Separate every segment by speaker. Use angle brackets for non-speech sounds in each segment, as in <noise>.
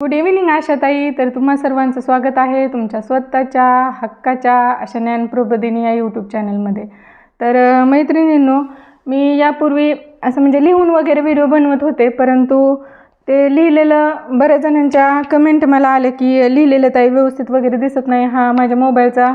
Speaker 1: Good evening आशाताई तर तुम्हा सर्वांचं स्वागत आहे तुमच्या स्वतःच्या हक्काच्या अशा ज्ञानप्रबोधिनी या यूट्यूब चॅनलमध्ये तर मैत्रिणींनो मी यापूर्वी असं म्हणजे लिहून वगैरे व्हिडिओ बनवत होते परंतु ते लिहिलेलं बऱ्याच जणांच्या कमेंट मला आले की लिहिलेलं ताई व्यवस्थित वगैरे दिसत नाही. हा माझ्या मोबाईलचा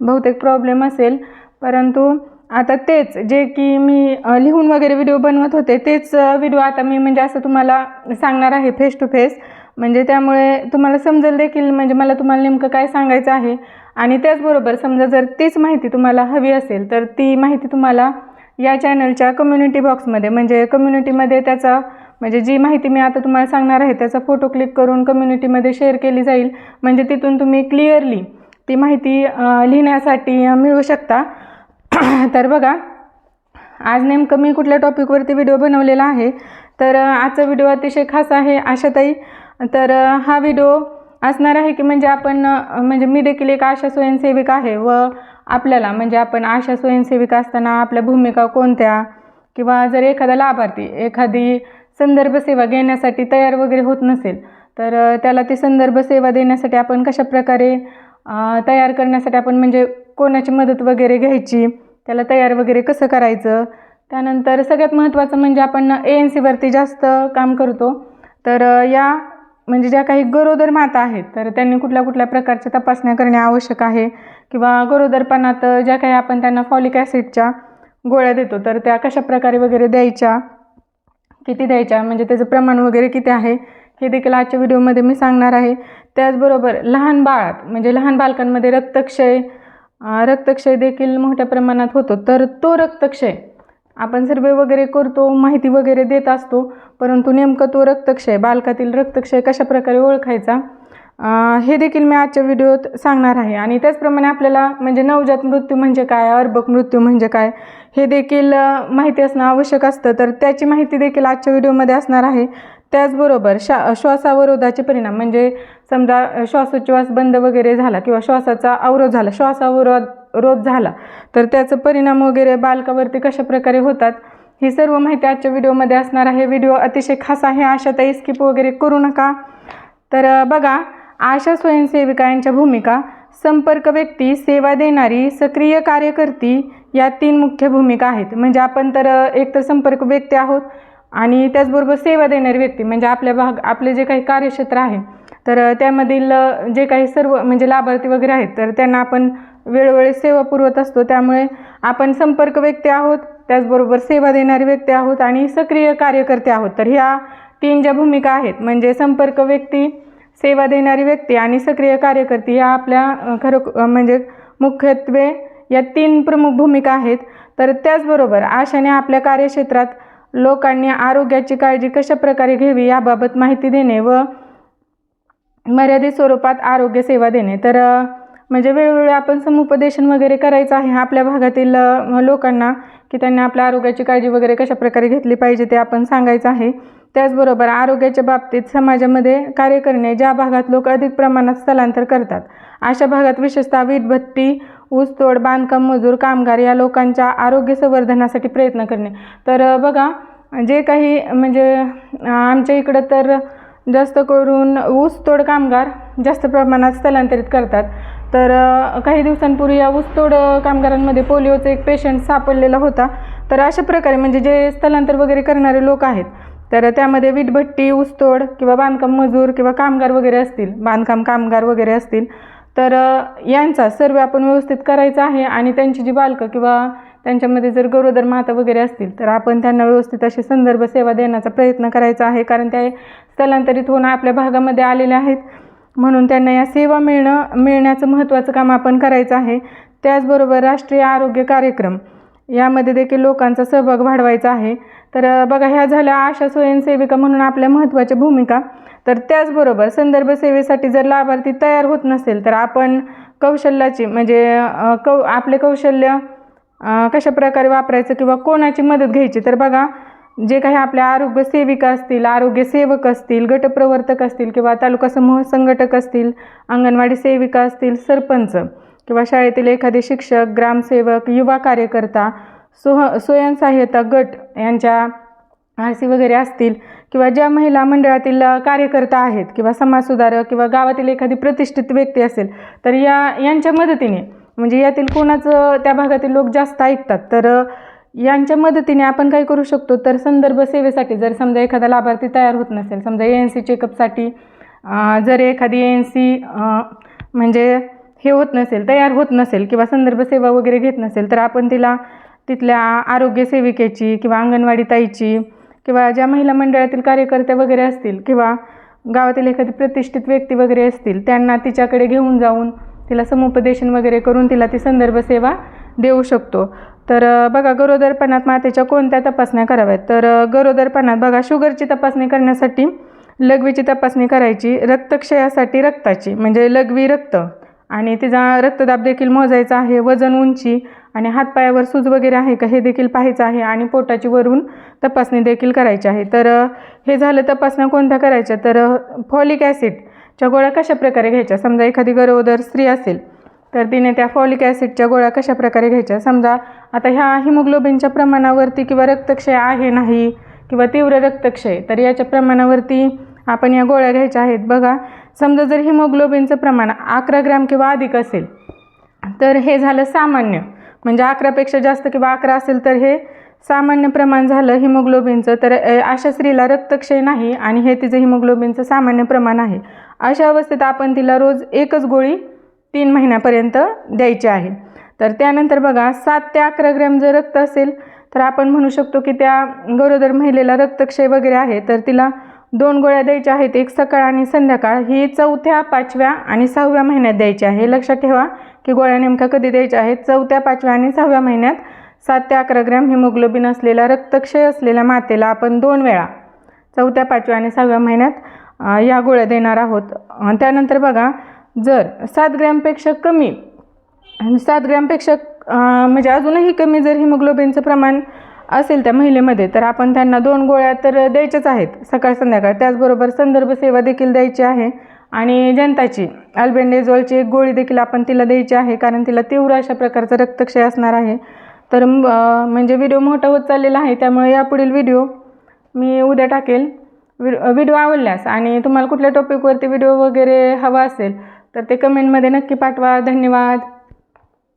Speaker 1: बहुतेक प्रॉब्लेम असेल. परंतु आता तेच जे की मी लिहून वगैरे व्हिडिओ बनवत होते तेच व्हिडिओ आता मी म्हणजे असं तुम्हाला सांगणार आहे फेस टू फेस म्हणजे त्यामुळे तुम्हाला समजेल देखील म्हणजे मला तुम्हाला नेमकं काय सांगायचं आहे. आणि त्याचबरोबर समजा जर तीच माहिती तुम्हाला हवी असेल तर ती माहिती तुम्हाला या चॅनलच्या कम्युनिटी बॉक्समध्ये म्हणजे कम्युनिटीमध्ये त्याचा म्हणजे जी माहिती मी आता तुम्हाला सांगणार आहे त्याचा फोटो क्लिक करून कम्युनिटीमध्ये शेअर केली जाईल. म्हणजे तिथून तुम्ही क्लिअरली ती माहिती लिहिण्यासाठी मिळू शकता. <clears throat> तर बघा आज नेमकं मी कुठल्या टॉपिकवरती व्हिडिओ बनवलेला आहे तर आजचा व्हिडिओ अतिशय खास आहे आशाताई. तर हा व्हिडिओ असणार आहे की म्हणजे आपण म्हणजे मी देखील एक आशा स्वयंसेविका आहे व आपल्याला म्हणजे आपण आशा स्वयंसेविका असताना आपल्या भूमिका कोणत्या? किंवा जर एखादा लाभार्थी एखादी संदर्भ सेवा घेण्यासाठी तयार वगैरे होत नसेल तर त्याला ती संदर्भ सेवा देण्यासाठी आपण कशाप्रकारे प्रकारे तयार करण्यासाठी आपण म्हणजे कोणाची मदत वगैरे घ्यायची? त्याला तयार वगैरे कसं करायचं? त्यानंतर सगळ्यात महत्त्वाचं म्हणजे आपण ए एन सीवरती जास्त काम करतो. तर या म्हणजे ज्या काही गरोदर माता आहेत तर त्यांनी कुठल्या कुठल्या प्रकारच्या तपासण्या करणे आवश्यक आहे? किंवा गरोदरपणात ज्या काही आपण त्यांना फॉलिक ॲसिडच्या गोळ्या देतो तर त्या कशा प्रकारे वगैरे द्यायच्या? किती द्यायच्या? म्हणजे त्याचं प्रमाण वगैरे किती आहे? हे देखील आजच्या व्हिडिओमध्ये मी सांगणार आहे. त्याचबरोबर लहान बाळात म्हणजे लहान बालकांमध्ये रक्तक्षय रक्तक्षय देखील मोठ्या प्रमाणात होतो. तर तो रक्तक्षय आपण सर्वे वगैरे करतो माहिती वगैरे देत असतो परंतु नेमकं तो रक्तक्षय बालकातील रक्तक्षय कशाप्रकारे ओळखायचा हे देखील मी आजच्या व्हिडिओत सांगणार आहे. आणि त्याचप्रमाणे आपल्याला म्हणजे नवजात मृत्यू म्हणजे काय अर्भक मृत्यू म्हणजे काय हे देखील माहिती असणं आवश्यक असतं. तर त्याची माहिती देखील आजच्या व्हिडिओमध्ये असणार आहे. त्याचबरोबर शा श्वासावरोधाचे परिणाम म्हणजे समजा श्वासोच्छ्वास बंद वगैरे झाला किंवा श्वासाचा अवरोध झाला श्वासावरोध रोज झाला. तर त्याचं परिणाम वगैरे बालकावरती कशा प्रकारे होतात ही सर्व माहिती आजच्या व्हिडिओमध्ये असणार आहे. व्हिडिओ अतिशय खास आहे आशाताई स्किप वगैरे करू नका. तर बघा आशा स्वयंसेविका यांच्या भूमिका संपर्क व्यक्ती सेवा देणारी सक्रिय कार्यकर्ती या तीन मुख्य भूमिका आहेत. म्हणजे आपण तर एक एकतर संपर्क व्यक्ती आहोत आणि त्याचबरोबर सेवा देणारी व्यक्ती म्हणजे आपल्या भाग आपले जे काही कार्यक्षेत्र आहे तर त्यामधील जे काही सर्व म्हणजे लाभार्थी वगैरे आहेत तर त्यांना आपण वेळोवेळी सेवा पुरवत असतो. त्यामुळे आपण संपर्क व्यक्ती आहोत त्याचबरोबर सेवा देणारी व्यक्ती आहोत आणि सक्रिय कार्यकर्ते आहोत. तर ह्या तीन ज्या भूमिका आहेत म्हणजे संपर्क व्यक्ती सेवा देणारी व्यक्ती आणि सक्रिय कार्यकर्ती ह्या आपल्या अ, खरं म्हणजे मुख्यत्वे या तीन प्रमुख भूमिका आहेत. तर त्याचबरोबर आशाने आपल्या कार्यक्षेत्रात लोकांनी आरोग्याची काळजी कशा प्रकारे घ्यावी याबाबत माहिती देणे व मर्यादित स्वरूपात आरोग्य सेवा देणे. तर म्हणजे वेळोवेळी आपण समुपदेशन वगैरे करायचं आहे आपल्या भागातील लोकांना की त्यांनी आपल्या आरोग्याची काळजी वगैरे कशाप्रकारे घेतली पाहिजे ते आपण सांगायचं आहे. त्याचबरोबर आरोग्याच्या बाबतीत समाजामध्ये कार्य करणे ज्या भागात लोक अधिक प्रमाणात स्थलांतर करतात अशा भागात विशेषतः वीटभट्टी ऊसतोड बांधकाम मजूर कामगार या लोकांच्या आरोग्य संवर्धनासाठी प्रयत्न करणे. तर बघा जे काही म्हणजे आमच्या इकडं तर जास्त करून ऊसतोड कामगार जास्त प्रमाणात स्थलांतरित करतात. तर काही दिवसांपूर्वी या ऊसतोड कामगारांमध्ये पोलिओचा एक पेशंट सापडलेला होता. तर अशा प्रकारे म्हणजे जे स्थलांतर वगैरे करणारे लोक आहेत तर त्यामध्ये वीटभट्टी ऊसतोड किंवा बांधकाम मजूर किंवा कामगार वगैरे असतील बांधकाम कामगार वगैरे असतील तर यांचा सर्व आपण व्यवस्थित करायचा आहे आणि त्यांची जी बालकं किंवा त्यांच्यामध्ये जर गरोदर माता वगैरे असतील तर आपण त्यांना व्यवस्थित अशी संदर्भ सेवा देण्याचा प्रयत्न करायचा आहे. कारण त्या स्थलांतरित होऊन आपल्या भागामध्ये आलेल्या आहेत. म्हणून त्यांना या सेवा मिळणं मिळण्याचं महत्त्वाचं काम आपण करायचं आहे. त्याचबरोबर राष्ट्रीय आरोग्य कार्यक्रम. यामध्ये देखील लोकांचा सहभाग वाढवायचा आहे. तर बघा ह्या झाल्या आशा स्वयंसेविका म्हणून आपल्या महत्त्वाच्या भूमिका. तर त्याचबरोबर संदर्भ सेवेसाठी जर लाभार्थी तयार होत नसेल तर आपण कौशल्याची म्हणजे कौ आपले कौशल्य कशा प्रकारे वापरायचं किंवा कोणाची मदत घ्यायची? तर बघा जे काही आपल्या आरोग्य सेविका असतील आरोग्य सेवक असतील गटप्रवर्तक असतील किंवा तालुका समूह संघटक असतील अंगणवाडी सेविका असतील सरपंच किंवा शाळेतील एखादे शिक्षक ग्रामसेवक युवा कार्यकर्ता सोह स्वयंसहाय्यता गट यांच्या आर सी वगैरे असतील किंवा ज्या महिला मंडळातील कार्यकर्ता आहेत किंवा समाजसुधारक किंवा गावातील एखादी प्रतिष्ठित व्यक्ती असेल तर या यांच्या मदतीने म्हणजे यातील कोणाचं त्या भागातील लोक जास्त ऐकतात तर यांच्या मदतीने आपण काय करू शकतो? तर संदर्भ सेवेसाठी जर समजा एखादा लाभार्थी तयार होत नसेल समजा ए एन सी चेकअपसाठी जर एखादी ए एन सी म्हणजे हे होत नसेल तयार होत नसेल किंवा संदर्भ सेवा वगैरे घेत नसेल तर आपण तिला तिथल्या आरोग्य सेविकेची किंवा अंगणवाडी ताईची किंवा ज्या महिला मंडळातील कार्यकर्त्या वगैरे असतील किंवा गावातील एखादी प्रतिष्ठित व्यक्ती वगैरे असतील त्यांना तिच्याकडे घेऊन जाऊन तिला समुपदेशन वगैरे करून तिला ती संदर्भ सेवा देऊ शकतो. तर बघा गरोदरपणात मातेच्या कोणत्या तपासण्या कराव्यात? तर गरोदरपणात बघा शुगरची तपासणी करण्यासाठी लघवीची तपासणी करायची रक्तक्षयासाठी रक्ताची म्हणजे लघवी रक्त. आणि तिचा रक्तदाब देखील मोजायचा आहे वजन उंची आणि हातपायावर सूज वगैरे आहे का हे देखील पाहायचं आहे आणि पोटाची वरून तपासणी देखील करायची आहे. तर हे झालं तपासण्या कोणत्या करायच्या? तर फॉलिक ॲसिडच्या गोळ्या कशा प्रकारे घ्यायच्या? समजा एखादी गरोदर स्त्री असेल तर तिने त्या फॉलिक ॲसिडच्या गोळ्या कशा प्रकारे घ्यायच्या? समजा आता ह्या हिमोग्लोबिनच्या प्रमाणावरती किंवा रक्तक्षय आहे नाही किंवा तीव्र रक्तक्षय तर याच्या प्रमाणावरती आपण या गोळ्या घ्यायच्या आहेत. बघा समजा जर हिमोग्लोबिनचं प्रमाण अकरा ग्रॅम किंवा अधिक असेल तर हे झालं सामान्य. म्हणजे अकरापेक्षा जास्त किंवा अकरा असेल तर हे सामान्य प्रमाण झालं हिमोग्लोबिनचं तर अशा स्त्रीला रक्तक्षय नाही आणि हे तिचं हिमोग्लोबिनचं सामान्य प्रमाण आहे. अशा अवस्थेत आपण तिला रोज एकच गोळी तीन महिन्यापर्यंत द्यायची आहे. तर त्यानंतर बघा सात ते अकरा ग्रॅम जर रक्त असेल तर आपण म्हणू शकतो की त्या गरोदर महिलेला रक्तक्षय वगैरे आहे तर तिला दोन गोळ्या द्यायच्या आहेत एक सकाळ आणि संध्याकाळ. ही चौथ्या पाचव्या आणि सहाव्या महिन्यात द्यायची आहे. हे लक्षात ठेवा की गोळ्या नेमक्या कधी द्यायच्या आहेत? चौथ्या पाचव्या आणि सहाव्या महिन्यात सात ते अकरा ग्रॅम हिमोग्लोबिन असलेला रक्तक्षय असलेल्या मातेला आपण दोन वेळा चौथ्या पाचव्या आणि सहाव्या महिन्यात या गोळ्या देणार आहोत. त्यानंतर बघा जर सात ग्रॅमपेक्षा कमी आणि सात ग्रॅमपेक्षा म्हणजे अजूनही कमी जर हिमोग्लोबिनचं प्रमाण असेल त्या महिलेमध्ये तर आपण त्यांना दोन गोळ्या तर द्यायच्याच आहेत सकाळ संध्याकाळ. त्याचबरोबर संदर्भ सेवा देखील द्यायची आहे. आणि जनताची अल्बेंडेझॉलची एक गोळी देखील आपण तिला द्यायची आहे कारण तिला तीव्र अशा प्रकारचा रक्तक्षय असणार आहे. तर म्हणजे व्हिडिओ मोठा होत चाललेला आहे त्यामुळे यापुढील व्हिडिओ मी उद्या टाकेल. व्हिडिओ आवडल्यास आणि तुम्हाला कुठल्या टॉपिकवरती व्हिडिओ वगैरे हवा असेल तर ते कमेंटमध्ये नक्की पाठवा. धन्यवाद.